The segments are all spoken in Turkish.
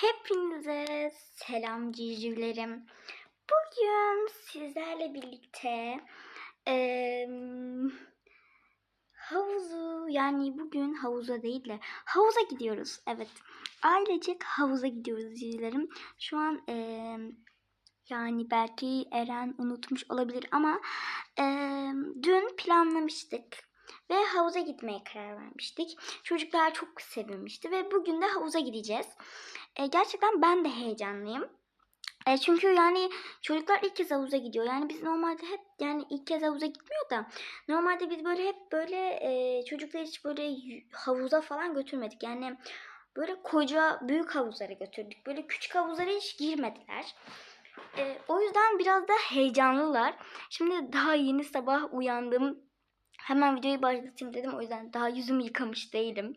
Hepinize selam civcivlerim. Bugün sizlerle birlikte eee, havuzu yani bugün havuza değil de havuza gidiyoruz. Evet ailecek havuza gidiyoruz civcivlerim. Şu an eee, yani belki Eren unutmuş olabilir ama eee, dün planlamıştık ve havuza gitmeye karar vermiştik. Çocuklar çok sevinmişti ve bugün de havuza gideceğiz. E, gerçekten ben de heyecanlıyım. E, çünkü yani çocuklar ilk kez havuza gidiyor. Yani biz normalde hep yani ilk kez havuza gitmiyor da normalde biz böyle hep böyle e, çocuklar hiç böyle havuza falan götürmedik. Yani böyle koca büyük havuzlara götürdük. Böyle küçük havuzlara hiç girmediler. E, o yüzden biraz da heyecanlılar. Şimdi daha yeni sabah uyandım. Hemen videoyu başlatayım dedim. O yüzden daha yüzümü yıkamış değilim.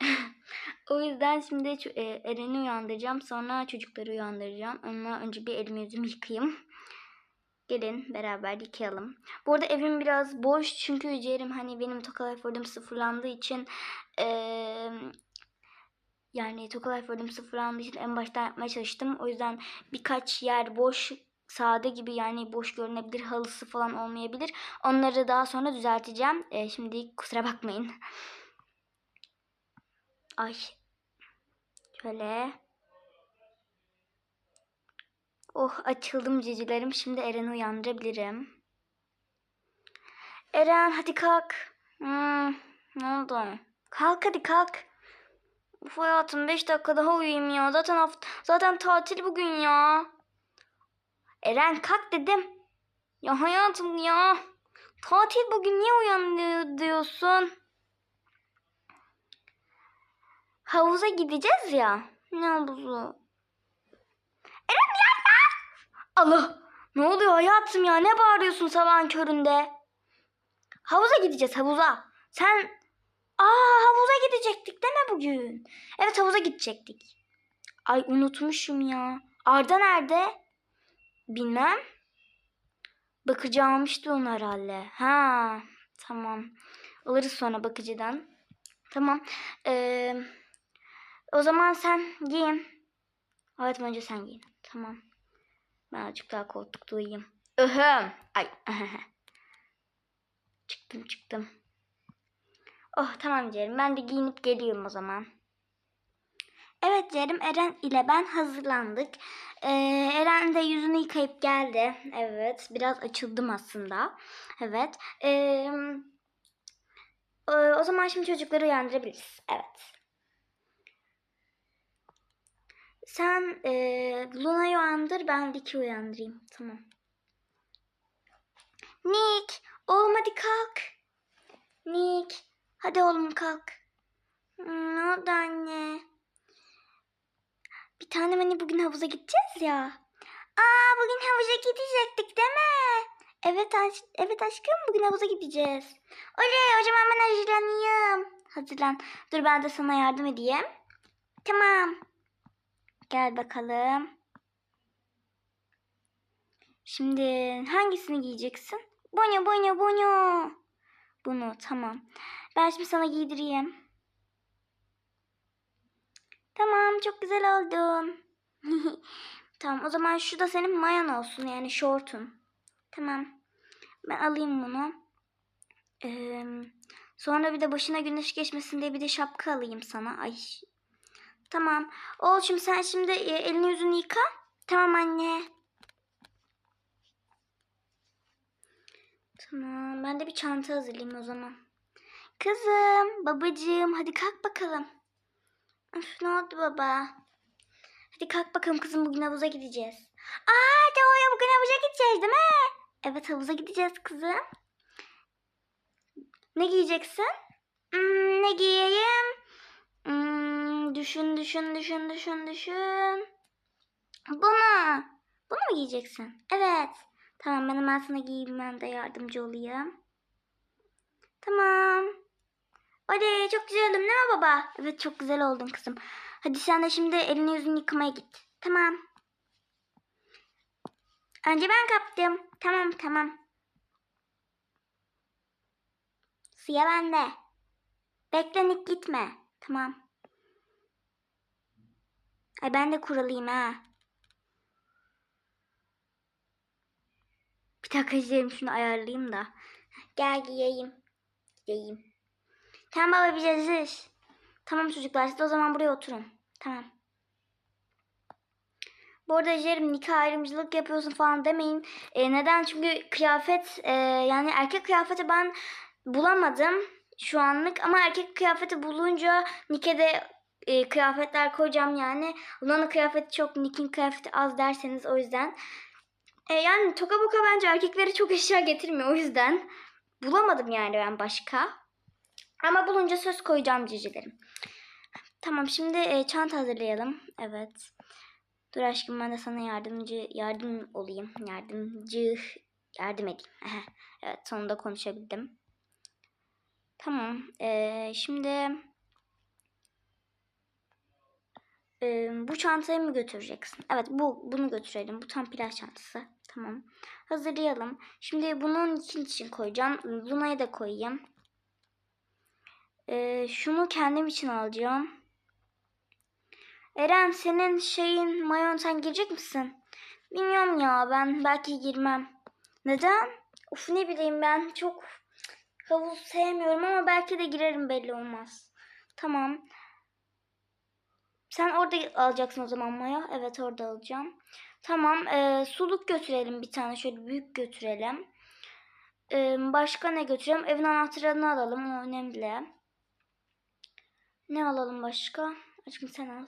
o yüzden şimdi e, Eren'i uyandıracağım. Sonra çocukları uyandıracağım. Ama önce bir elimi yüzümü yıkayayım. Gelin beraber yıkayalım. Bu arada evim biraz boş çünkü Cerim hani benim Tokalayford'um sıfırlandığı için eee yani Tokalayford'um sıfırlandığı için en baştan yapmaya çalıştım. O yüzden birkaç yer boş sade gibi yani boş görünebilir halısı falan olmayabilir. Onları daha sonra düzelteceğim. Eee, şimdi kusura bakmayın. Ay. Şöyle. Oh açıldım cicilerim. Şimdi Eren'i uyandırabilirim. Eren hadi kalk. Hmm, ne oldu? Kalk hadi kalk. Uf hayatım 5 dakika daha uyuyayım ya. Zaten haft zaten tatil bugün ya. Eren kalk dedim. Ya hayatım ya. Tatil bugün niye uyanıyor diyorsun? Havuza gideceğiz ya. Ne havuzu? Eren ya Allah! Ne oluyor hayatım ya? Ne bağırıyorsun sabahın köründe? Havuza gideceğiz havuza. Sen... Aa havuza gidecektik değil mi bugün? Evet havuza gidecektik. Ay unutmuşum ya. Arda nerede? Bilmem. Bakıcı almıştı onu herhalde. Ha tamam. Alırız sonra bakıcıdan. Tamam. Ee, o zaman sen giyin. Evet önce sen giyin. Tamam. Ben azıcık daha koltukta uyuyayım. Öhüm. Ay. çıktım çıktım. Oh tamam Cerim. Ben de giyinip geliyorum o zaman. Evet Cerim, Eren ile ben hazırlandık. Ee, Eren de yüzünü yıkayıp geldi. Evet, biraz açıldım aslında. Evet. Ee, o zaman şimdi çocukları uyandırabiliriz. Evet. Sen e, Luna'yı uyandır, ben Rick'i uyandırayım. Tamam. Nick, oğlum hadi kalk. Nick, hadi oğlum kalk. Ne oldu anne? Bir tanem hani bugün havuza gideceğiz ya. Aa bugün havuza gidecektik değil mi? Evet, aş evet aşkım bugün havuza gideceğiz. Oley o zaman ben hazırlanayım. Hazırlan. Dur ben de sana yardım edeyim. Tamam. Gel bakalım. Şimdi hangisini giyeceksin? Bunu bunu bunu. Bunu tamam. Ben şimdi sana giydireyim. Tamam çok güzel oldun. tamam o zaman şu da senin mayan olsun yani şortun. Tamam. Ben alayım bunu. Ee, sonra bir de başına güneş geçmesin diye bir de şapka alayım sana. Ay. Tamam. Oğlum sen şimdi e, elini yüzünü yıka. Tamam anne. Tamam. Ben de bir çanta hazırlayayım o zaman. Kızım, babacığım hadi kalk bakalım. Üf, ne oldu baba? Hadi kalk bakalım kızım bugün havuza gideceğiz. Aa doğru bugün havuza gideceğiz değil mi? Evet havuza gideceğiz kızım. Ne giyeceksin? Hmm, ne giyeyim? Hmm, düşün düşün düşün düşün düşün. Bunu. Bunu mu giyeceksin? Evet. Tamam ben hemen sana giyinmende yardımcı olayım. Tamam. Hadi çok güzel oldum değil mi baba? Evet çok güzel oldun kızım. Hadi sen de şimdi elini yüzünü yıkamaya git. Tamam. Önce ben kaptım. Tamam tamam. Suya bende. Beklenip gitme. Tamam. Ay ben de kuralıyım ha. Bir dakika izleyelim şunu ayarlayayım da. Gel giyeyim. Giyeyim. Tamam baba biz hazırız. Tamam çocuklar siz o zaman buraya oturun. Tamam. Bu arada Jerim nikah ayrımcılık yapıyorsun falan demeyin. E, neden? Çünkü kıyafet e, yani erkek kıyafeti ben bulamadım şu anlık ama erkek kıyafeti bulunca Nike'de e, kıyafetler koyacağım yani. Luna'nın kıyafeti çok, Nick'in kıyafeti az derseniz o yüzden. E, yani Toka Boka bence erkekleri çok eşya getirmiyor o yüzden. Bulamadım yani ben başka. Ama bulunca söz koyacağım cicilerim. Tamam şimdi e, çanta hazırlayalım. Evet. Dur aşkım ben de sana yardımcı yardım olayım. Yardımcı yardım edeyim. evet sonunda konuşabildim. Tamam. E, şimdi e, bu çantayı mı götüreceksin? Evet bu bunu götürelim. Bu tam plaj çantası. Tamam. Hazırlayalım. Şimdi bunun için için koyacağım. Luna'yı da koyayım. Ee, şunu kendim için alacağım. Eren senin şeyin mayon sen girecek misin? Bilmiyorum ya ben belki girmem. Neden? Of ne bileyim ben çok havuz sevmiyorum ama belki de girerim belli olmaz. Tamam. Sen orada alacaksın o zaman Maya. Evet orada alacağım. Tamam. E, suluk götürelim bir tane. Şöyle büyük götürelim. E, başka ne götürelim? Evin anahtarını alalım. O önemli. Ne alalım başka? Aşkım sen al.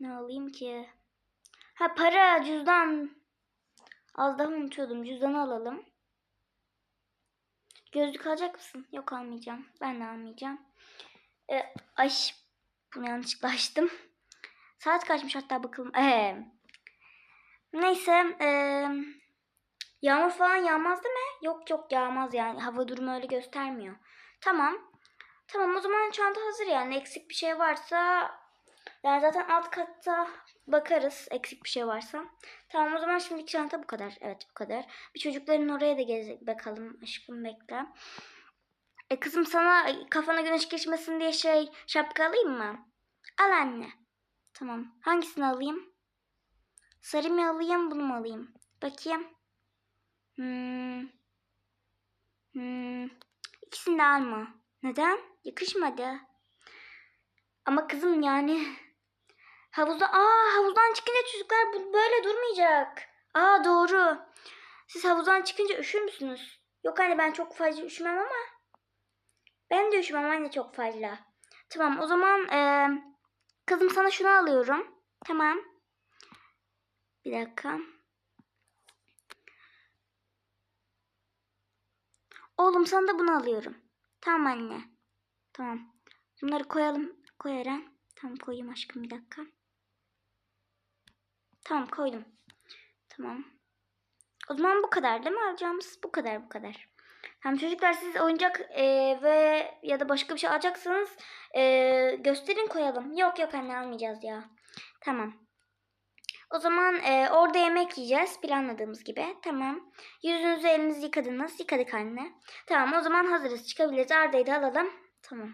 Ne alayım ki? Ha para, cüzdan. Az daha unutuyordum. Cüzdanı alalım. Gözlük alacak mısın? Yok almayacağım. Ben de almayacağım. Ee, ay bunu yanlışlıkla açtım. Saat kaçmış hatta bakalım. Ee, neyse. Ee, yağmur falan yağmaz değil mi? Yok yok yağmaz yani. Hava durumu öyle göstermiyor. Tamam. Tamam o zaman çanta hazır yani. Eksik bir şey varsa yani zaten alt katta bakarız eksik bir şey varsa. Tamam o zaman şimdiki çanta bu kadar. Evet bu kadar. Bir çocukların oraya da gez bakalım aşkım bekle. E kızım sana kafana güneş geçmesin diye şey şapka alayım mı? Al anne. Tamam. Hangisini alayım? Sarı mı alayım bunu mu alayım? Bakayım. Hmm. Hmm. İkisini de alma. Neden? Yakışmadı. Ama kızım yani havuzda aa havuzdan çıkınca çocuklar böyle durmayacak. Aa doğru. Siz havuzdan çıkınca üşür müsünüz? Yok anne ben çok fazla üşümem ama. Ben de üşümem anne çok fazla. Tamam o zaman e, kızım sana şunu alıyorum. Tamam. Bir dakika. Oğlum sana da bunu alıyorum. Tamam anne. Tamam. Bunları koyalım. Koy Eren. Tamam koyayım aşkım bir dakika. Tamam koydum. Tamam. O zaman bu kadar değil mi alacağımız? Bu kadar bu kadar. Tamam çocuklar siz oyuncak e, ve ya da başka bir şey alacaksanız e, gösterin koyalım. Yok yok anne almayacağız ya. Tamam. O zaman e, orada yemek yiyeceğiz planladığımız gibi. Tamam. Yüzünüzü elinizi yıkadınız. Yıkadık anne. Tamam o zaman hazırız. Çıkabiliriz. Arda'yı da alalım. Tamam.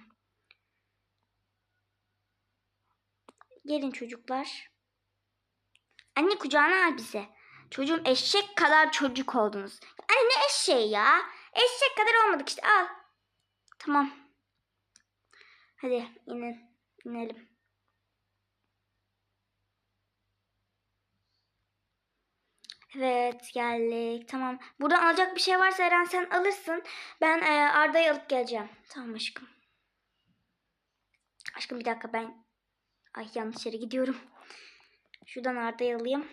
Gelin çocuklar. Anne kucağına al bize. Çocuğum eşek kadar çocuk oldunuz. Anne ne eşeği ya? Eşek kadar olmadık işte al. Tamam. Hadi inin. inelim. Evet geldik. Tamam. Buradan alacak bir şey varsa Eren sen alırsın. Ben e, Arda'yı alıp geleceğim. Tamam aşkım. Aşkım bir dakika ben Ay yanlış yere gidiyorum. Şuradan Arda'yı alayım.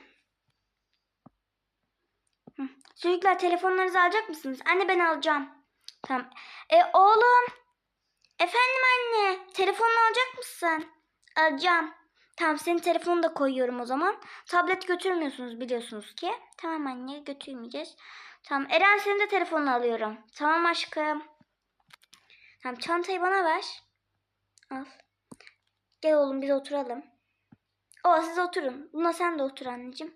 Çocuklar telefonlarınızı alacak mısınız? Anne ben alacağım. Tamam. E oğlum. Efendim anne. Telefonunu alacak mısın? Alacağım. Tamam senin telefonunu da koyuyorum o zaman. Tablet götürmüyorsunuz biliyorsunuz ki. Tamam anne götürmeyeceğiz. Tamam Eren senin de telefonunu alıyorum. Tamam aşkım. Tamam çantayı bana ver. Al. Gel oğlum biz oturalım. O siz oturun. Buna sen de otur anneciğim.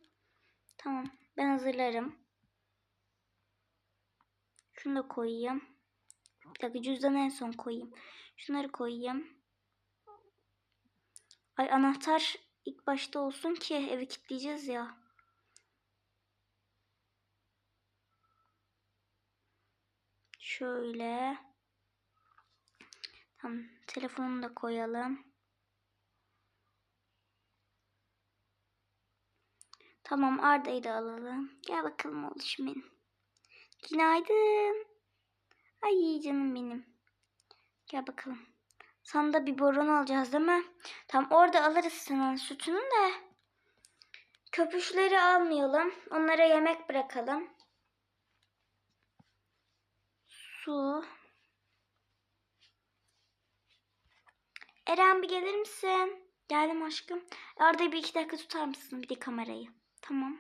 Tamam ben hazırlarım. Şunu da koyayım. Bir dakika cüzdanı en son koyayım. Şunları koyayım. Ay anahtar ilk başta olsun ki evi kilitleyeceğiz ya. Şöyle. Tamam. Telefonu da koyalım. Tamam Arda'yı da alalım. Gel bakalım oğlum benim. Günaydın. Ay canım benim. Gel bakalım. Sana da bir boron alacağız değil mi? Tam orada alırız senin sütünü de. Köpüşleri almayalım. Onlara yemek bırakalım. Su. Eren bir gelir misin? Geldim aşkım. Arda bir iki dakika tutar mısın bir de kamerayı? Tamam.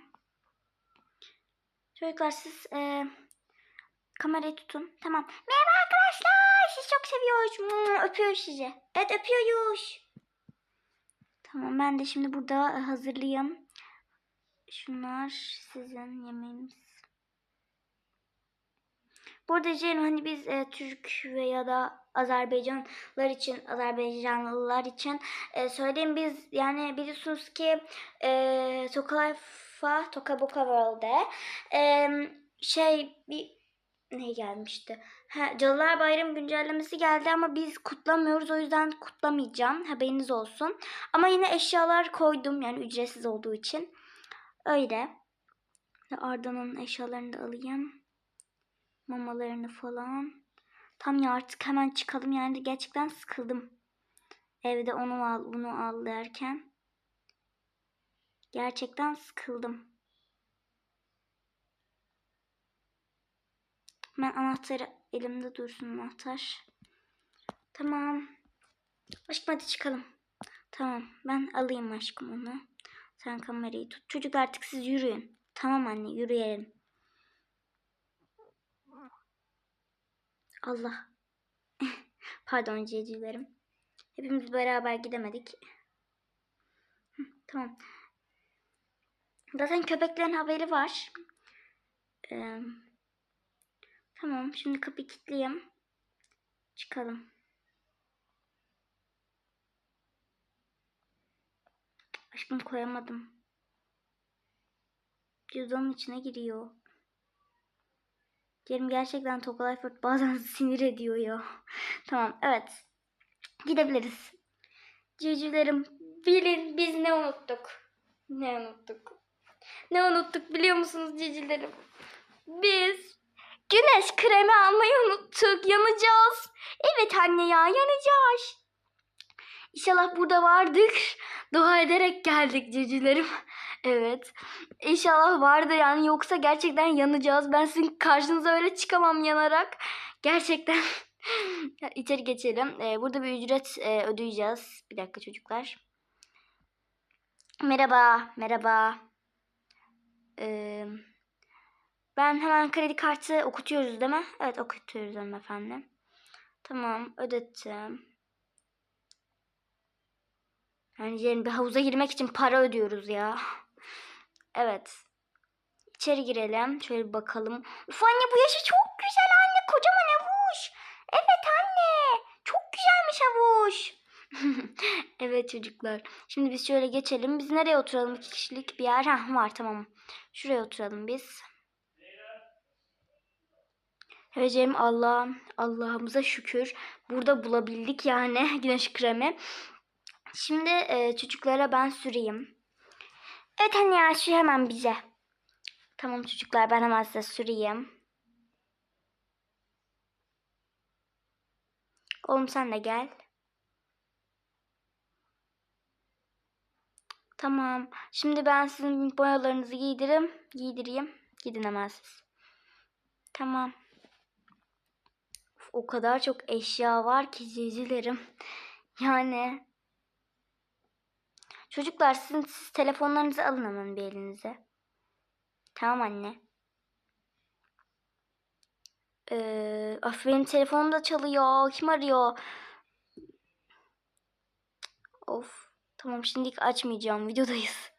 Çocuklar siz e, kamerayı tutun. Tamam. Merhaba arkadaşlar. Sizi çok seviyoruz. Öpüyoruz sizi. Evet öpüyoruz. Tamam ben de şimdi burada e, hazırlayayım. Şunlar sizin yemeğiniz. Burada Cem hani biz e, Türk ve ya da Azerbaycanlılar için, Azerbaycanlılar için e, söyleyeyim biz yani biliyorsunuz ki e, Tokalayfa, Toka Boka World'e e, şey bir ne gelmişti? Ha, Cadılar Bayramı güncellemesi geldi ama biz kutlamıyoruz o yüzden kutlamayacağım. Haberiniz olsun. Ama yine eşyalar koydum yani ücretsiz olduğu için. Öyle. Arda'nın eşyalarını da alayım mamalarını falan. Tam ya artık hemen çıkalım yani gerçekten sıkıldım. Evde onu al bunu al derken. Gerçekten sıkıldım. Ben anahtarı elimde dursun anahtar. Tamam. Aşkım hadi çıkalım. Tamam ben alayım aşkım onu. Sen kamerayı tut. Çocuk artık siz yürüyün. Tamam anne yürüyelim. Allah. Pardon cicilerim. Hepimiz beraber gidemedik. Tamam. Zaten köpeklerin haberi var. Ee, tamam. Şimdi kapıyı kilitleyeyim. Çıkalım. Aşkım koyamadım. Cüzdanın içine giriyor. Kerim gerçekten Tokalayford bazen sinir ediyor ya. tamam evet. Gidebiliriz. Civcivlerim bilin biz ne unuttuk. Ne unuttuk. Ne unuttuk biliyor musunuz civcivlerim? Biz güneş kremi almayı unuttuk. Yanacağız. Evet anne ya yanacağız. İnşallah burada vardır. Dua ederek geldik civcivlerim. Evet. İnşallah vardır yani yoksa gerçekten yanacağız. Ben sizin karşınıza öyle çıkamam yanarak. Gerçekten. İçeri geçelim. Ee, burada bir ücret e, ödeyeceğiz. Bir dakika çocuklar. Merhaba, merhaba. Ee, ben hemen kredi kartı okutuyoruz değil mi? Evet okutuyoruz hanımefendi. Tamam ödettim. Yani yani bir havuza girmek için para ödüyoruz ya. Evet. İçeri girelim. Şöyle bakalım. Uf anne bu yaşı çok güzel anne. Kocaman havuç. Evet anne. Çok güzelmiş havuç. evet çocuklar. Şimdi biz şöyle geçelim. Biz nereye oturalım? İki kişilik bir yer. Heh, var tamam. Şuraya oturalım biz. Evet Allah Allah'ımıza şükür. Burada bulabildik yani güneş kremi. Şimdi e, çocuklara ben süreyim. Evet anne ya şu hemen bize. Tamam çocuklar ben hemen size süreyim. Oğlum sen de gel. Tamam. Şimdi ben sizin boyalarınızı giydirim, giydireyim. Gidin hemen siz. Tamam. O kadar çok eşya var ki cicilerim. Yani Çocuklar sizin siz telefonlarınızı alın hemen bir elinize. Tamam anne. Ee, of benim telefonum da çalıyor. Kim arıyor? Of. Tamam şimdilik açmayacağım. Videodayız.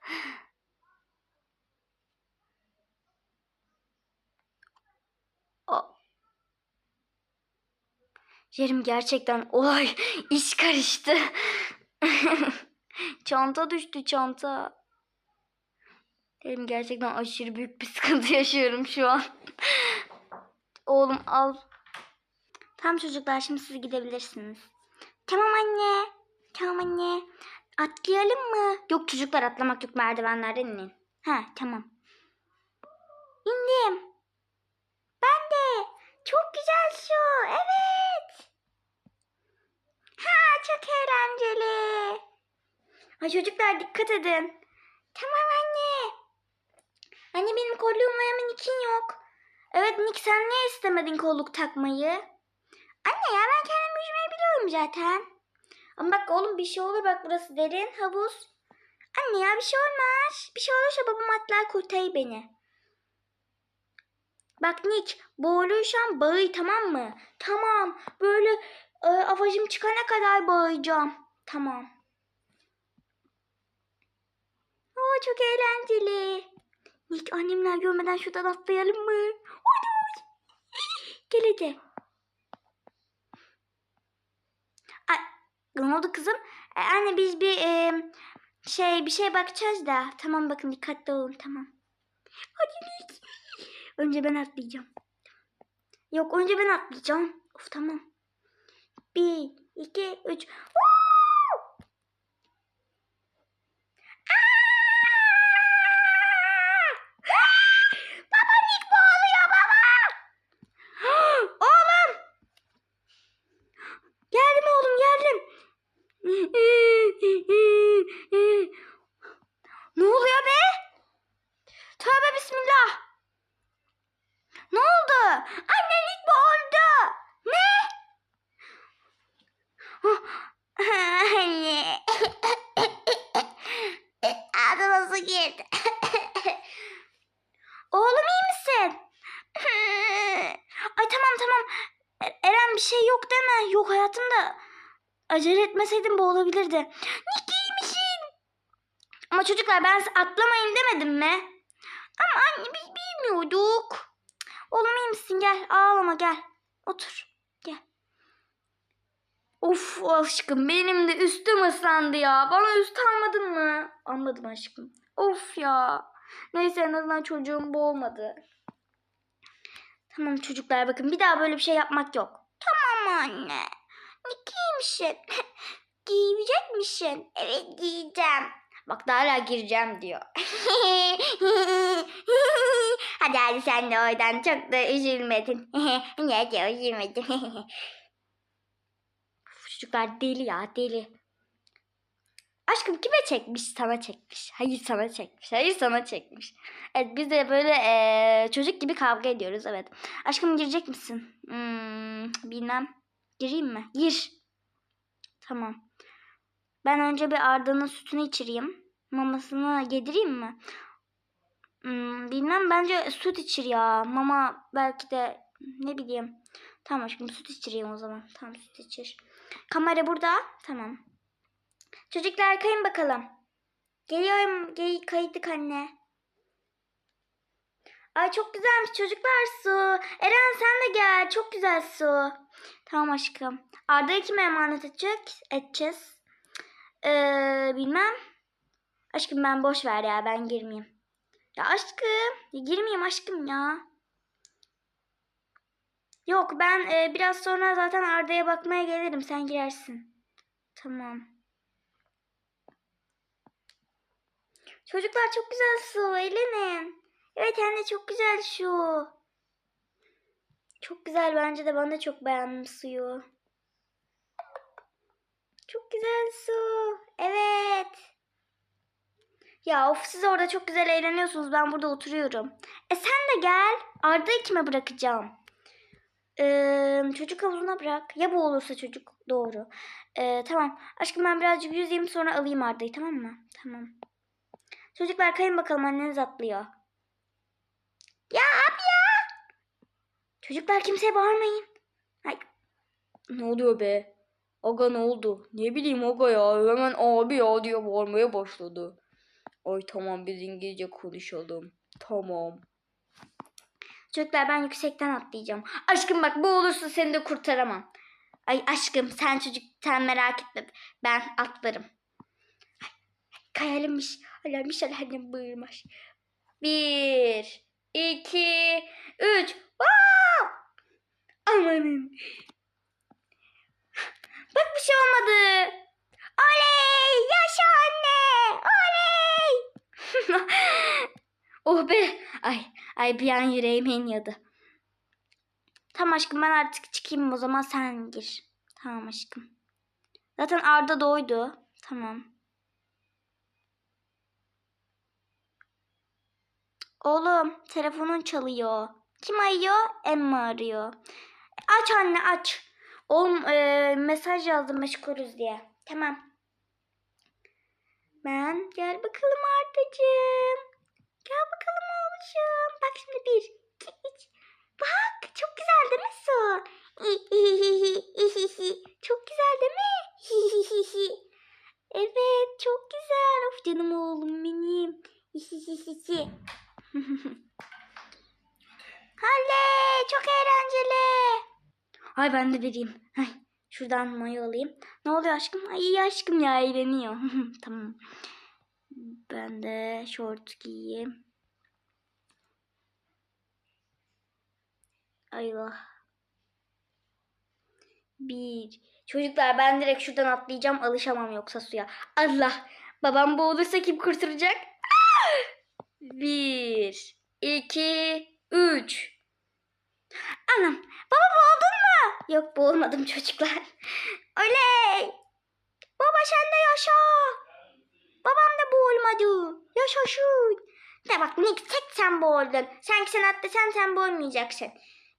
O- Yerim gerçekten olay iş karıştı. Çanta düştü çanta. Benim gerçekten aşırı büyük bir sıkıntı yaşıyorum şu an. Oğlum al. Tamam çocuklar şimdi siz gidebilirsiniz. Tamam anne. Tamam anne. Atlayalım mı? Yok çocuklar atlamak yok merdivenlerden inin. Ha tamam. İndim. Ben de. Çok güzel şu. Evet. Ha çok eğlenceli. Ay çocuklar dikkat edin. Tamam anne. Anne benim kolluğum ama Nick'in yok. Evet Nick sen niye istemedin kolluk takmayı? Anne ya ben kendim yüzmeyi biliyorum zaten. Ama bak oğlum bir şey olur bak burası derin havuz. Anne ya bir şey olmaz. Bir şey olursa babam atlar kurtarır beni. Bak Nick boğulursan bağır tamam mı? Tamam böyle e, avacım çıkana kadar bağıracağım. Tamam. Oo, çok eğlenceli. Nick annemler görmeden şuradan atlayalım mı? Hadi hadi. Gel hadi. Ne oldu kızım? E, anne biz bir e, şey bir şey bakacağız da. Tamam bakın dikkatli olun tamam. Hadi. Önce ben atlayacağım. Yok önce ben atlayacağım. Of tamam. Bir, iki, üç. Woo! Aa! Baba Nick boğuluyor baba. Oğlum. Geldim oğlum geldim. ne oluyor be? Tövbe bismillah. Ne oldu? Annelik boğuldu. Ne? Anne. Ağzıma su girdi. Oğlum iyi misin? Ay tamam tamam. E- Eren bir şey yok deme. Yok hayatımda. Acele etmeseydim boğulabilirdi. Nick iyi misin? Ama çocuklar ben atlamayın demedim mi? Ama anne biz bilmiyorduk. Oğlum iyi misin? Gel ağlama gel. Otur. Gel. Of aşkım benim de üstüm ıslandı ya. Bana üst almadın mı? Almadım aşkım. Of ya. Neyse en azından çocuğum boğulmadı. Tamam çocuklar bakın bir daha böyle bir şey yapmak yok. Tamam anne. Ne giymişsin? Giyecek misin? Evet giyeceğim. Bak daha hala gireceğim diyor. hadi hadi sen de oradan çok da üzülmedin. Niye de üzülmedin? Çocuklar deli ya deli. Aşkım kime çekmiş? Sana çekmiş. Hayır sana çekmiş. Hayır sana çekmiş. Evet biz de böyle eee, çocuk gibi kavga ediyoruz evet. Aşkım girecek misin? Hmm, bilmem. Gireyim mi? Gir. Tamam. Ben önce bir Arda'nın sütünü içireyim. Mamasını yedireyim mi? Hmm, bilmem bence süt içir ya. Mama belki de ne bileyim. Tamam aşkım süt içireyim o zaman. Tamam süt içir. Kamera burada. Tamam. Çocuklar kayın bakalım. Geliyorum. Gel kaydık anne. Ay çok güzelmiş çocuklar su. Eren sen de gel. Çok güzel su. Tamam aşkım. Arda'yı kime emanet edecek? Edeceğiz. Ee, bilmem. Aşkım ben boş ver ya ben girmeyeyim. Ya aşkım. Ya girmeyeyim aşkım ya. Yok ben e, biraz sonra zaten Arda'ya bakmaya gelirim. Sen girersin. Tamam. Çocuklar çok güzel su. Eğlenin. Evet anne çok güzel şu. Çok güzel bence de ben de çok beğendim suyu. Çok güzel su. Evet. Ya of siz orada çok güzel eğleniyorsunuz. Ben burada oturuyorum. E sen de gel. Arda'yı kime bırakacağım? Ee, çocuk havuzuna bırak. Ya bu olursa çocuk. Doğru. Ee, tamam. Aşkım ben birazcık yüzeyim sonra alayım Arda'yı tamam mı? Tamam. Çocuklar kayın bakalım anneniz atlıyor. Ya abi ya. Çocuklar kimseye bağırmayın. Ay. Ne oluyor be? Aga ne oldu? Ne bileyim Aga ya hemen abi ya diye bağırmaya başladı. Ay tamam biz İngilizce konuşalım. Tamam. Çocuklar ben yüksekten atlayacağım. Aşkım bak bu olursa seni de kurtaramam. Ay aşkım sen çocuk sen merak etme. Ben atlarım. Ay. Hayalimmiş hayalim buyurmuş. Bir, iki, üç. Wow! Amanın. Bak bir şey olmadı. Oley! Yaşa anne! Oley! oh be! Ay, ay bir an yüreğime iniyordu. Tamam aşkım ben artık çıkayım o zaman sen gir. Tamam aşkım. Zaten Arda doydu. Tamam. Oğlum telefonun çalıyor. Kim arıyor? Emma arıyor. Aç anne aç. Oğlum e, mesaj yazdım meşgulüz diye. Tamam. Ben gel bakalım Ardacığım. Gel bakalım oğlum. Bak şimdi bir. Bak çok güzel değil mi su? çok güzel değil mi? evet çok güzel. Of canım oğlum benim. Halle çok eğlenceli. Ay ben de vereyim. Ay, şuradan mayo alayım. Ne oluyor aşkım? Ay iyi aşkım ya eğleniyor. tamam. Ben de şort giyeyim. Ayvah. Bir. Çocuklar ben direkt şuradan atlayacağım. Alışamam yoksa suya. Allah. Babam boğulursa kim kurtaracak? Bir. iki, Üç. Anam. Baba boğuldun mu? Yok boğulmadım çocuklar. Oley. Baba sen de yaşa. Babam da boğulmadı. Yaşasın. De bak Nick tek sen boğuldun. Sanki sen atlasan sen boğulmayacaksın.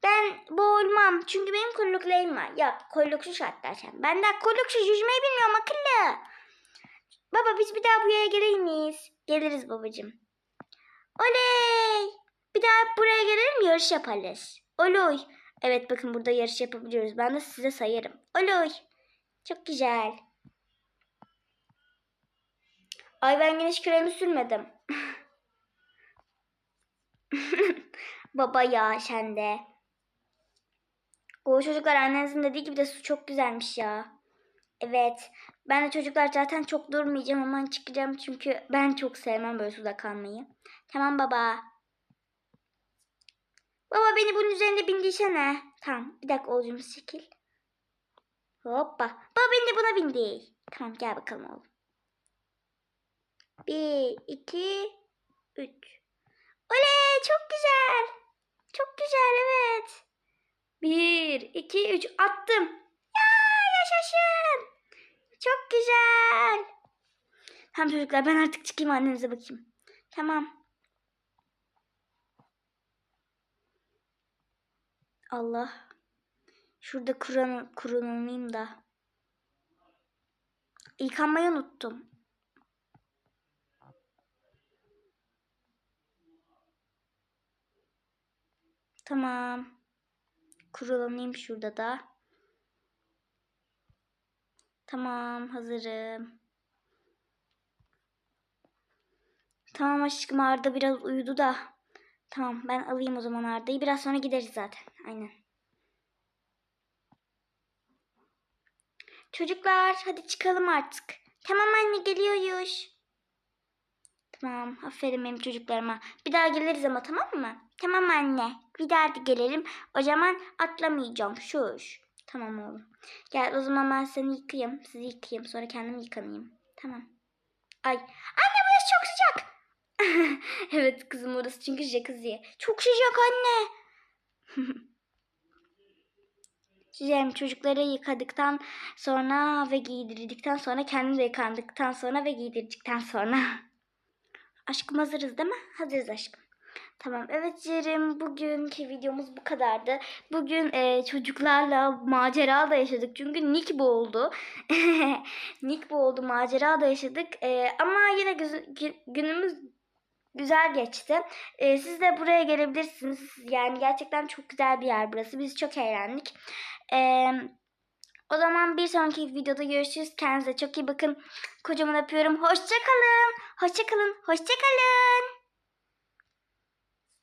Ben boğulmam çünkü benim kuyruklarım var. Yok kuyruksuz atlarsan. Ben de kuyruksuz yüzmeyi bilmiyorum akıllı. Baba biz bir daha buraya gelir miyiz? Geliriz babacığım. Oley! Bir daha buraya gelelim yarış yaparız. Oloy. Evet bakın burada yarış yapabiliyoruz. Ben de size sayarım. Oloy. Çok güzel. Ay ben güneş kremi sürmedim. Baba ya sen de. O çocuklar annenizin dediği gibi de su çok güzelmiş ya. Evet. Ben de çocuklar zaten çok durmayacağım ama çıkacağım çünkü ben çok sevmem böyle suda kalmayı. Tamam baba. Baba beni bunun üzerinde bindirsene. Tamam bir dakika oğlum çekil. Hoppa. Baba beni de buna bindi. Tamam gel bakalım oğlum. Bir, iki, üç. Oley çok güzel. Çok güzel evet. Bir, iki, üç attım. Ya yaşasın. Çok güzel. Tamam çocuklar ben artık çıkayım annenize bakayım. Tamam. Allah. Şurada kuran, kurulmayayım da. Yıkanmayı unuttum. Tamam. Kurulanayım şurada da. Tamam hazırım. Tamam aşkım Arda biraz uyudu da. Tamam ben alayım o zaman Arda'yı. Biraz sonra gideriz zaten. Aynen. Çocuklar hadi çıkalım artık. Tamam anne geliyoruz. Tamam aferin benim çocuklarıma. Bir daha geliriz ama tamam mı? Tamam anne. Bir daha da gelirim. O zaman atlamayacağım. Şuş. Tamam oğlum. Gel o zaman ben seni yıkayayım. Sizi yıkayayım. Sonra kendim yıkanayım. Tamam. Ay. Anne burası çok sıcak. evet kızım orası çünkü jacuzzi. Çok sıcak anne. Cem çocukları yıkadıktan sonra ve giydirdikten sonra kendim de yıkandıktan sonra ve giydirdikten sonra. Aşkım hazırız değil mi? Hazırız aşkım. Tamam evet Cem bugünkü videomuz bu kadardı. Bugün e, çocuklarla macera da yaşadık. Çünkü Nick boğuldu. Nick boğuldu macera da yaşadık. E, ama yine gü- günümüz güzel geçti. E, siz de buraya gelebilirsiniz. Yani gerçekten çok güzel bir yer burası. Biz çok eğlendik. E, o zaman bir sonraki videoda görüşürüz. Kendinize çok iyi bakın. Kocaman öpüyorum. Hoşçakalın. Hoşçakalın. Hoşçakalın.